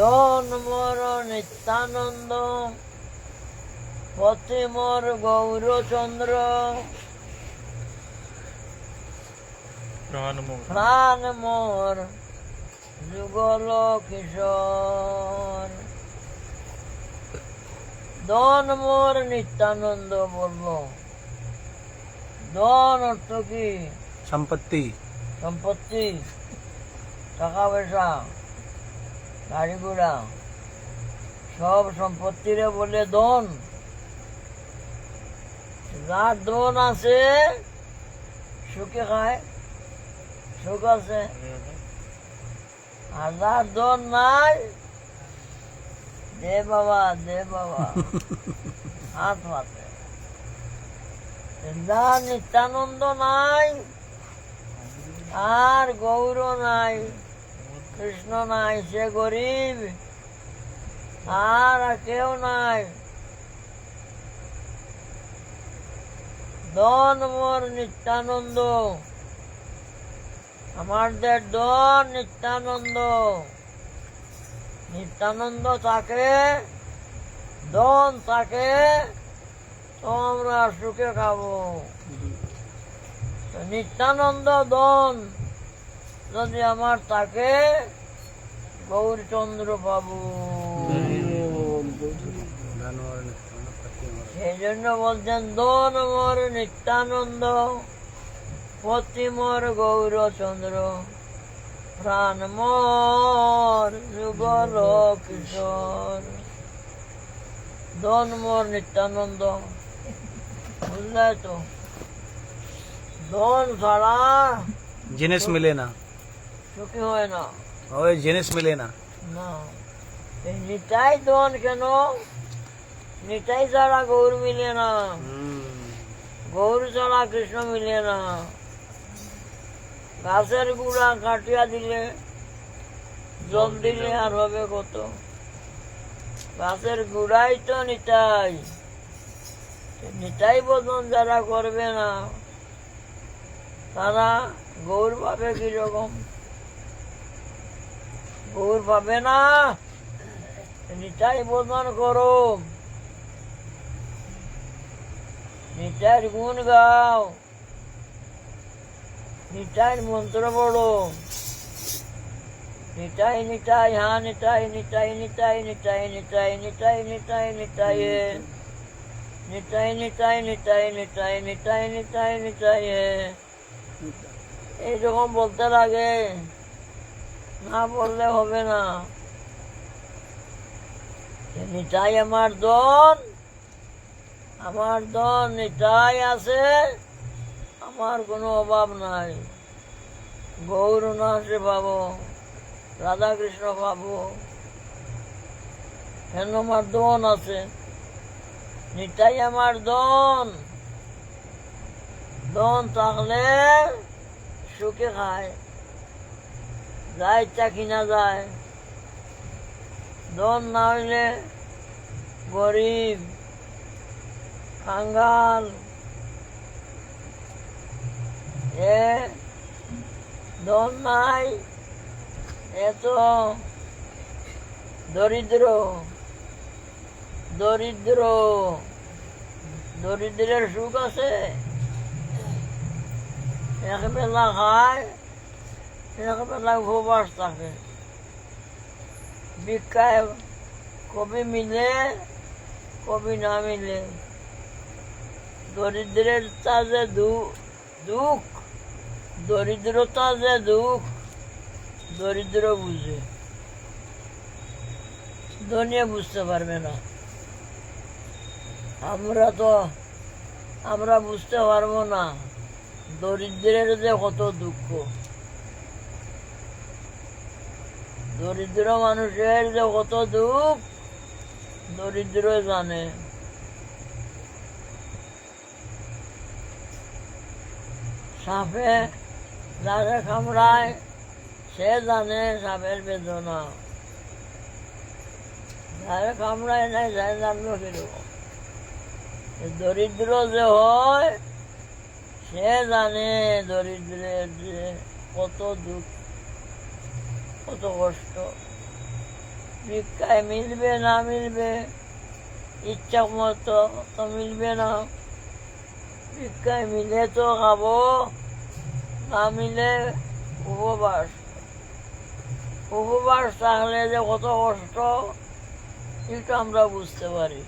ধন মোর নিত্যানন্দ পথে মোর গৌরচন্দ্র প্রাণ মোর প্রাণ মোর যুগল কিশোর ধন মোর নিত্যানন্দ বলল ধন অর্থ কি? সম্পত্তি। সম্পত্তি টাকা পয়সা। গাড়ি ঘোড়া সব সম্পত্তিরে বলে ধন। যার ধন আছে সুখে খায় সুখ আছে। আর যার ধন নাই দে বাবা দে বাবা। হাত পাতে যার নিত্যানন্দ নাই আর গৌর নাই। কৃষ্ণ নাই, সে গরিব। আর কেউ নাই। দন মোর নিত্যানন্দ। আমাদের দন নিত্যানন্দ। নিত্যানন্দ থাকে দন থাকে তো আমরা সুখে খাব। নিত্যানন্দ দন যদি আমার থাকে গৌরচন্দ্র বাবু সেই জন্য বলছেন দন মোর নিত্যানন্দ পতি মোর গৌরচন্দ্র প্রাণ মোর যুগল কিশোর দন মোর নিত্যানন্দ। বুঝলে তো? দন ছাড়া জিনিস মিলে না। সুখী হয় না। ওই জিনিস মিলে না। নিতাই দন কেন? নিতাই ছাড়া গৌর মিলে না। গৌর ছাড়া কৃষ্ণ মিলে না। গাছের গুড়া কাটিয়া দিলে জল দিলে আর হবে কত? গাছের গুড়াই তো নিতাই। নিতাই বদন যারা করবে না তারা গৌর পাবে কীরকম গৌর পাবে না নিতাই বদন করো নিতাইয়ের গুণ গাও নিতাইয়ের মন্ত্র পড়ো নিতাই নিতাই হা নিতাই নিতাই নিতাই নিতাই নিতাই নিতাই নিতাই নিতাই নিতাই নিতাই নিতাই নিতাই নিতাই নিতাই নিতাই এইরকম বলতে লাগে না বললে হবে না। নিতাই আমার দন আমার দন নিতাই আছে, আমার কোনো অভাব নাই। গৌর পাবো রাধা কৃষ্ণ পাবো। কেন আমার দন আছে? নিতাই আমার দন দন থাকলে সুখে খায়। যা ইচ্ছা কিনা যায় দন না হইলে গরিব কাঙ্গাল এ দন নাই এত দরিদ্র। দরিদ্র, দরিদ্রের সুখ আছে। এক বেলা খায় কবি মিলে, কবি না মিলে। দুঃখ, দরিদ্রতা যে দুঃখ, দরিদ্র বুঝে। দুনিয়া বুঝতে পারবে না। আমরা তো, আমরা বুঝতে পারব না। দরিদ্রের যে কত দুঃখ। দরিদ্র মানুষের যে কত দুঃখ, দরিদ্র জানে। সাপে যারা কামড়ায়, সে জানে সাপের বেদনা। যারা কামড়ায় নাই যাই জানলো কীরকম দরিদ্র যে হয়, সে জানে দরিদ্রের যে কত দুঃখ। কত কষ্ট। ভিক্ষায় মিলবে না মিলবে, ইচ্ছা মতো তো মিলবে না। ভিক্ষায় মিলে তো খাব, না মিলে উপবাস। উপবাস থাকলে যে কত কষ্ট, এটা আমরা বুঝতে পারি।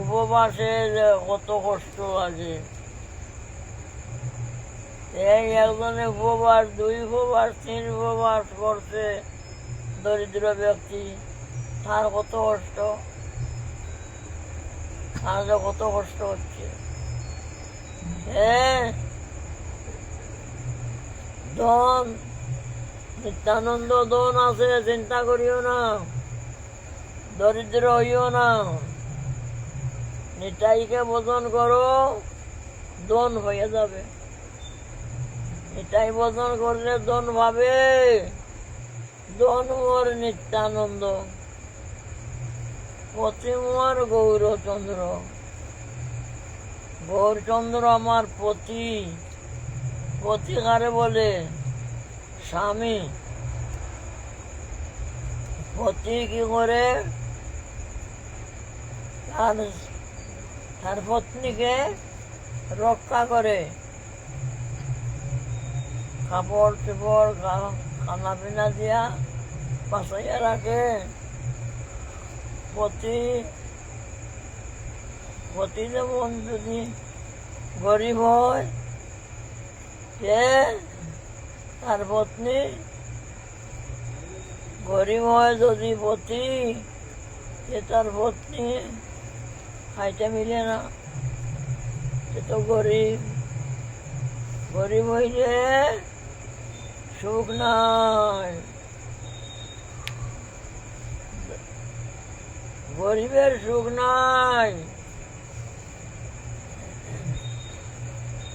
উপবাসে যে কত কষ্ট লাগে। এই একজনে উপবাস দুই উপবাস তিন উপবাস করছে। দরিদ্র ব্যক্তি, তার কত কষ্ট? তার কত কষ্ট হচ্ছে। দন নিত্যানন্দ দন আছে, চিন্তা করিও না। দরিদ্র হইও না। নিতাইকে বোধন করো দন হয়ে যাবে। নিতাই বোধন করলে দন ভাবে। দন মোর নিত্যানন্দ। পতি মোর গৌরচন্দ্র গৌরচন্দ্র আমার পতি পতি কারে বলে? স্বামী। পতি কি করে? তার তার পত্নীকে রক্ষা করে। কাপড় চোপড় খানা পিনা দিয়া বাঁচাইয়া রাখে পতি পতি যেমন যদি গরিব হয় সে তার পত্নী। গরিব হয় যদি পতি সে তার পত্নী। খাইতে মিলে না সে তো গরিব গরিব হইলে সুখ নাই গরিবের সুখ নাই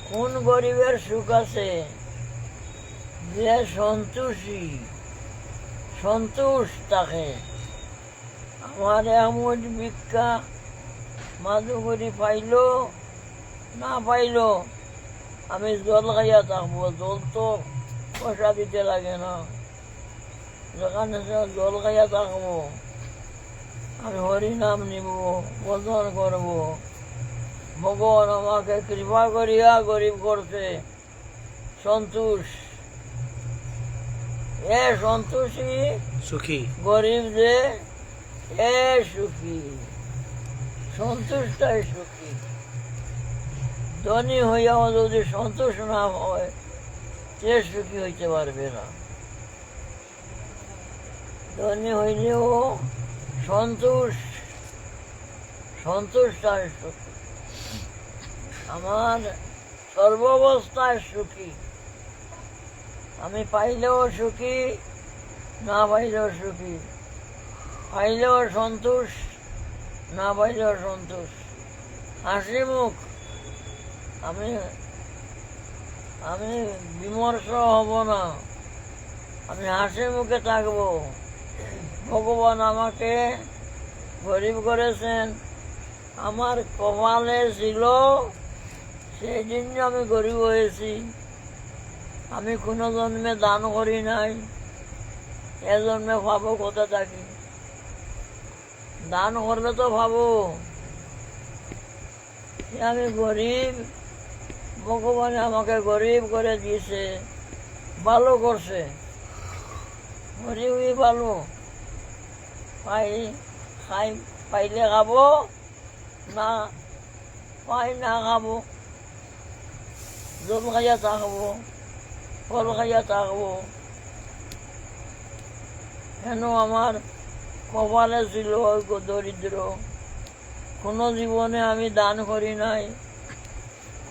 কোন গরিবের সুখ আছে? যে সন্তুষী সন্তোষ তাকে আমার এমন ভিক্ষা মাধুকরি পাইল, না পাইল, আমি জল খাইয়া থাকব, জল তো পয়সা দিতে লাগে না। যেখানে জল খাইয়া থাকব আমি হরিনাম নিব বদন করব। ভগবান আমাকে কৃপা করিয়া গরিব করছে। সন্তোষ। এ সন্তোষী সুখী। গরিব যে এ সুখী। সন্তুষ্টই সুখী। ধনী হইয়াও যদি সন্তোষ না হয় সে সুখী হইতে পারবে না। ধনী হইলেও সন্তোষ সন্তুষ্টায় সুখী। আমার সর্বাবস্থায় সুখী। আমি পাইলেও সুখী, না পাইলেও সুখী। পাইলেও সন্তোষ, না পাইলেও সন্তোষ। হাসি মুখ আমি আমি বিমর্ষ হব না। আমি হাসি মুখে থাকব। ভগবান আমাকে গরিব করেছেন। আমার কপালে ছিল, সেই জন্য আমি গরিব হয়েছি। আমি কোনো জন্মে দান করি নাই, এ জন্মে ভাবো কোথা থাকি? দান করলে তো ভাবো। আমি গরিব ভগবান আমাকে গরিব করে দিয়েছে, ভালো করছে। গরিবই ভালো। পাই, খাই, পাইলে খাব, না পাই, না খাব। জল খাইয়া থাকব ফল খাইয়া থাকব কেন আমার কপালে ছিল দরিদ্র? কোনো জীবনে আমি দান করি নাই।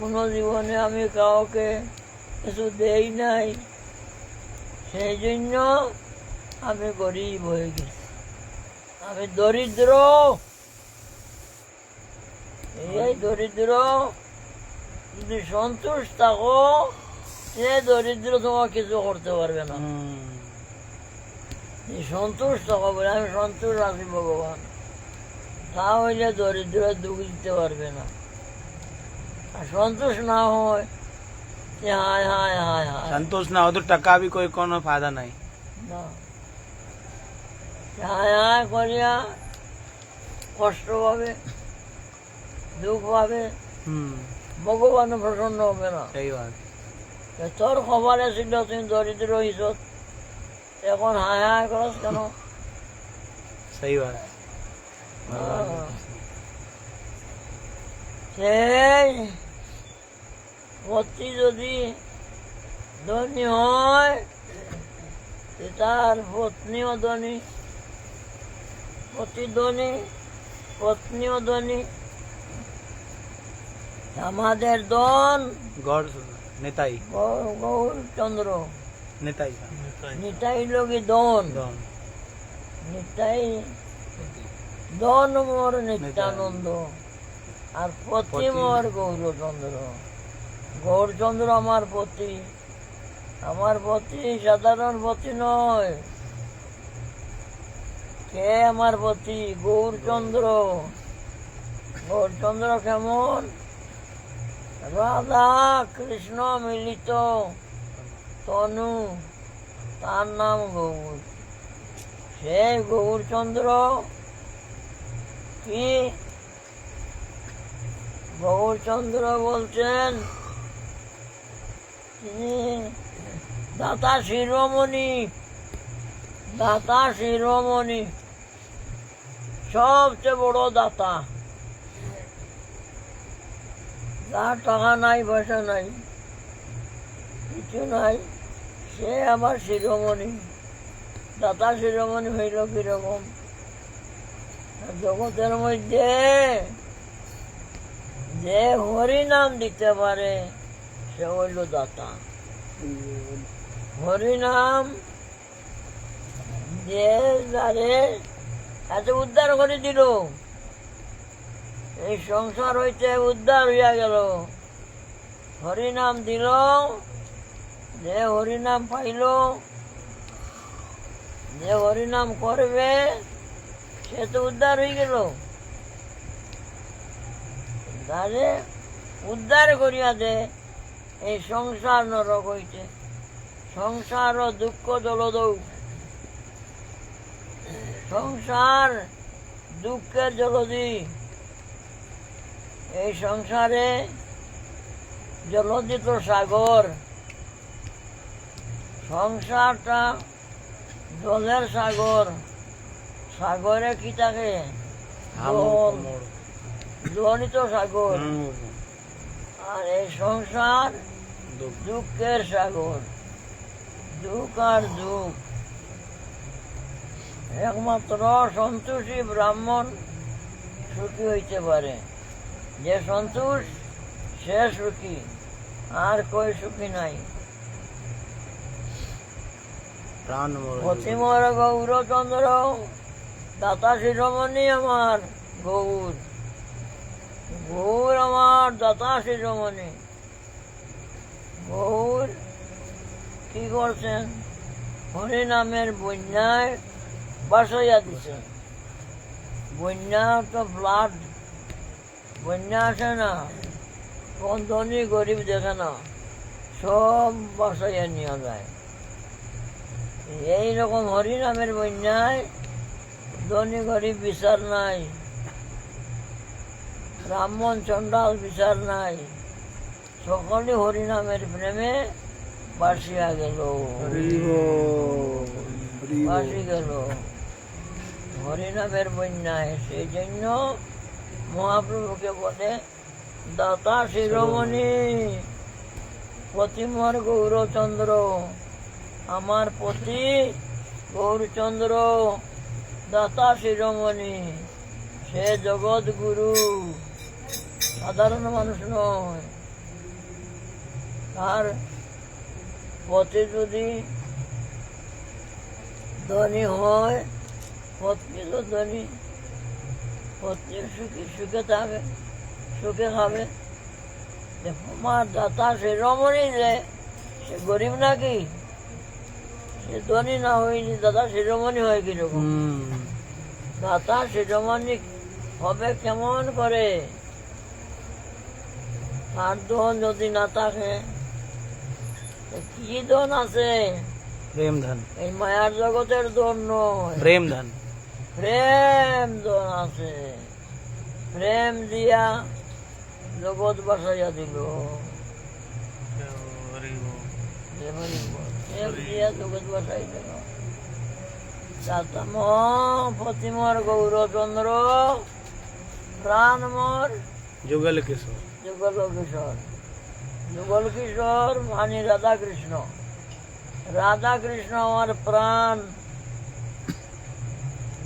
কোনো জীবনে আমি কাউকে কিছু দেই নাই। সেই জন্য আমি গরিব হয়ে গেছি। আমি দরিদ্র। এই দরিদ্র যদি সন্তুষ্ট থাকো সে দরিদ্র তোমার কিছু করতে পারবে না। সন্তুষ্ট থাকো বলে আমি সন্তুষ্ট আছি ভগবান। তা হইলে দরিদ্র দুঃখ দিতে পারবে না। সন্তোষ না হয় કે હાય હાય હાય હાય સંતોષ ના હોય તો ટકા બી হায় হায় করিয়া কষ্ট পাবে দুঃখ হুম ভগবান প্রসন্ন হবে না তোর খবরে ছিল তুমি দরিদ্র হিসত এখন হায় হায় করস কেন সেই সেই পতি যদি ধনী হয় তার পত্নীও ধনী। পতি ধনী পত্নীও ধনী। আমাদের দন গড় নেতাই। গৌরচন্দ্র নেতাই। নিতাই। লোকে দন নিতাই দন মোর নিত্যানন্দ। আর পতি। মোর গৌরচন্দ্র। গৌরচন্দ্র আমার পতি। আমার পতি সাধারণ পতি নয়। কে আমার পতি? গৌরচন্দ্র। গৌরচন্দ্র কেমন? রাধা কৃষ্ণ মিলিত। তনু, তার নাম গৌর। সে গৌরচন্দ্র কি? গৌরচন্দ্র বলছেন দাতা শিরোমণি দাতা শিরোমণি, সবচেয়ে বড় দাতা। যার টাকা নাই, পয়সা নাই, কিছু নাই, সে আমার শিরোমণি। দাতা শিরোমণি হইল কীরকম? জগতের মধ্যে যে হরি নাম দিতে পারে সে হইল দাতা। হরি নাম যে যারে এত উদ্ধার করে দিল। এই সংসার হইতে উদ্ধার হইয়া গেল। হরিনাম দিল, যে হরিনাম পাইল, যে হরিনাম করবে, সে তো উদ্ধার হয়ে গেল। উদ্ধার করিয়া দে এই সংসার নরক হইতে সংসার ও দুঃখ জলদৌ সংসার দুঃখের জলদি এই সংসারে জলদিত সাগর। সংসারটা জলের সাগর। সাগরে কি থাকে? জল জলিত সাগর। আর এই সংসার দুঃখের সাগর। দুঃখ আর দুঃখ। একমাত্র সন্তোষী ব্রাহ্মণ সুখী হইতে পারে। যে সন্তোষ সে সুখী। আর কই সুখী নাই। অতিমর গৌরচন্দ্র দাতা শিরোমণি আমার গৌর। গৌর আমার দাতা শিরোমণি। গৌর কি করছেন? হরিনামের বন্যায় বাসাইয়া দিছেন। বন্যা তো ফ্লাড বন্যা আসে না। কোন ধনী গরিব দেখে না। সব বাসাইয়া নিয়ে যায়। এই রকম হরিনামের বন্যায় ধনী গরিব বিচার নাই। ব্রাহ্মণ চণ্ডাল বিচার নাই। সকলে হরিনামের প্রেমে বাসিয়া গেল। বাসি গেল। হরিনামের বন্যায় সেই জন্য মহাপ্রভুকে বলে দাতা শিরোমণি প্রতিমর গৌরচন্দ্র আমার পতি গৌরচন্দ্র দাতা শিরোমণি সে জগৎ গুরু সাধারণ মানুষ নয়। তার পতি যদি ধনী হয় পত্নী তো ধনী। পত্নী সুখী সুখে থাকে সুখে খাবে। দেখো আমার দাতা শিরোমণি যে সে গরিব নাকি? সে ধনী না হয়নি দাদা শিরোমণি হয় কীরকম? দাতা শিরোমণি হবে কেমন করে? আর ধন যদি না থাকে কি ধন আছে? প্রেম ধন এই মায়ার জগতের ধন নয় প্রেম ধন প্রেম ধন আছে। প্রেম দিয়া জগৎ বাসাইয়া দিল। প্রেম দিয়া জগৎ বাসাই দিল। সাতম প্রতিমর গৌরচন্দ্র প্রাণমর যুগল কিশোর। যুগল কিশোর। যুগল কিশোর মানে রাধা কৃষ্ণ রাধা কৃষ্ণ আমার প্রাণ।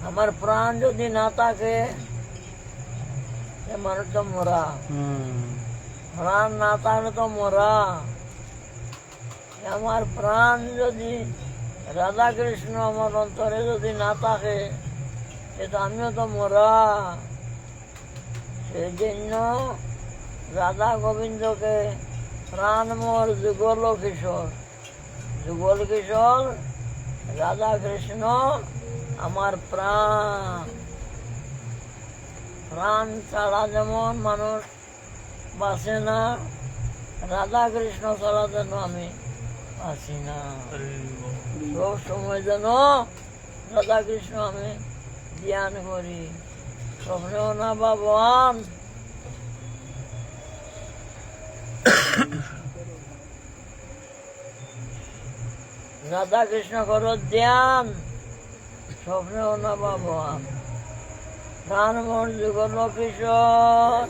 আমার প্রাণ যদি না থাকে, সে মানুষ তো মরা। প্রাণ না থাকলে তো মরা। আমার প্রাণ যদি রাধা কৃষ্ণ আমার অন্তরে যদি না থাকে, সে তো আমিও তো মরা। সেই জন্য রাধা গোবিন্দকে প্রাণ মোর যুগল কিশোর যুগল কিশোর রাধা কৃষ্ণ আমার প্রাণ। প্রাণ ছাড়া যেমন মানুষ বাঁচে না রাধা কৃষ্ণ ছাড়া যেন আমি বাঁচি না। সব সময় যেন রাধা কৃষ্ণ আমি ধ্যান করি। স্বপ্নেও না ভগবান রাধা কৃষ্ণ করো ধ্যান স্বপ্নেও না ভগবান প্রাণ মন যুগল কিশোর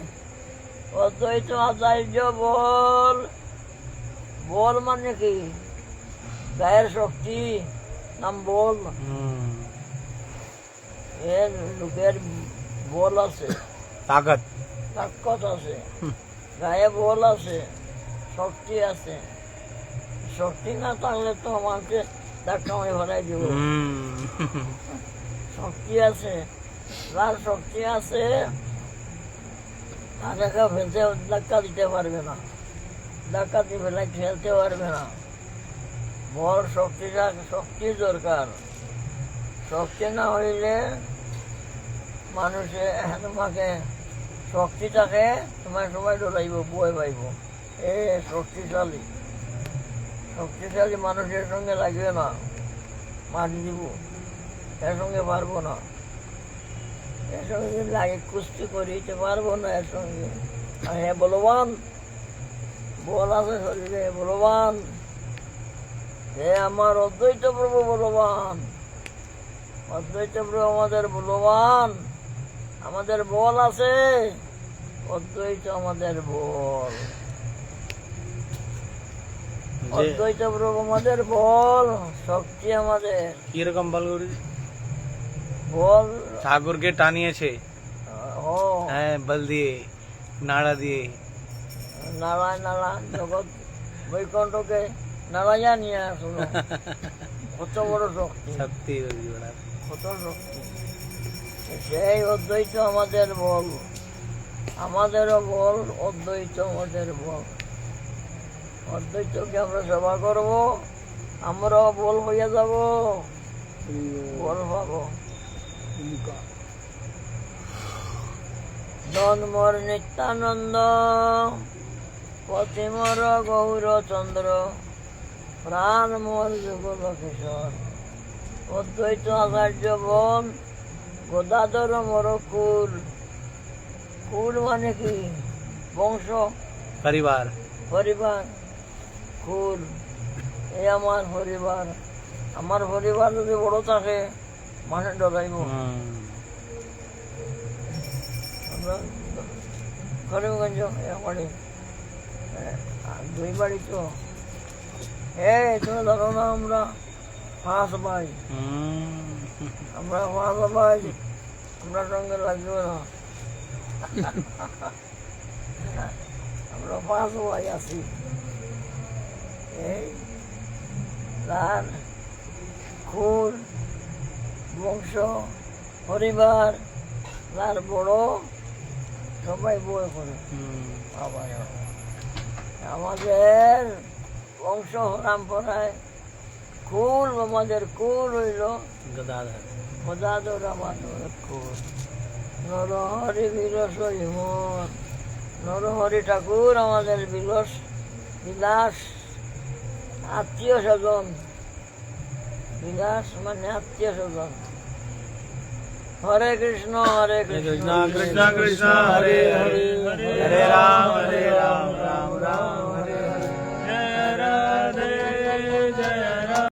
অদ্বৈত আচার্য বল। বল মানে কি? গায়ের শক্তি নাম বল। এর লোকের বল আছে। তাকত তাকত আছে। গায়ে বল আছে। শক্তি আছে। শক্তি না থাকলে তো আমাকে ধাক্কা মারি ভরাই দিব। শক্তি আছে যার শক্তি আছে তাদেরকে ফেলতে ধাক্কা দিতে পারবে না। ধাক্কা দিয়ে ফেলে ফেলতে পারবে না। বল শক্তিটা শক্তি দরকার। শক্তি না হইলে মানুষে তোমাকে শক্তি থাকে তোমার সবাই ডরাইব বই পাইব। এ শক্তিশালী। শক্তিশালী মানুষের সঙ্গে লাগবে না। মারি দিব। এর সঙ্গে পারব না। এর সঙ্গে যদি লাগে কুস্তি করিতে পারব না এর সঙ্গে। আর হ্যাঁ বলবান, বল আছে শরীরে বলবান। হে আমার অদ্বৈত প্রভু বলবান। অদ্বৈত প্রভু আমাদের বলবান। আমাদের বল আছে। অদ্বৈত আমাদের বল। অদ্বৈত প্রভু আমাদের বল শক্তি আমাদের। কীরকম বল গুরুজি? বল। ঠাকুরকে টানিয়েছে। ও। হ্যাঁ বল দিয়ে নাড়া দিয়ে। নারায়ণ নারায়ণ জগৎ বৈকুণ্ঠকে নারায়ণ নিয়ে আসলো। কত বড় শক্তি। শক্তি কত শক্তি। সেই অদ্বৈত আমাদের বল। আমাদেরও বল অদ্বৈত আমাদের বল। অদ্বৈতকে আমরা সেবা করব আমরাও বল হইয়া যাব। বল পাবো জন্মর নিত্যানন্দ পতিমর গৌরচন্দ্র প্রাণ মোর যুগল কিশোর অদ্বৈত আচার্য বন গদাধর মর কুল কুল মানে কি? বংশ? পরিবার। পরিবার। কুল এই আমার পরিবার। আমার পরিবার যদি বড় থাকে মানে ডরাইব আমরা করিমগঞ্জ দুই বাড়ি তো। এই তুমি ধরো না আমরা পাঁচ ভাই আমরা পাঁচ ভাই আমরা সঙ্গে লাগবে না। আমরা পাঁচ ভাই আছি। এই তার খুন বংশ পরিবার তার বড় সবাই বই করে। আবার আমাদের বংশ পরম্পরায় কুল আমাদের কুল হইল গদাধর। আমাদের কুল নরহরি বিলস নরহরি ঠাকুর আমাদের বিলস বিলাস। আত্মীয় স্বজন বিনাশ মানে আত্মীয় স্বজন হরে কৃষ্ণ হরে কৃষ্ণ কৃষ্ণ কৃষ্ণ হরে হরে হরে রাম হরে রাম রাম রাম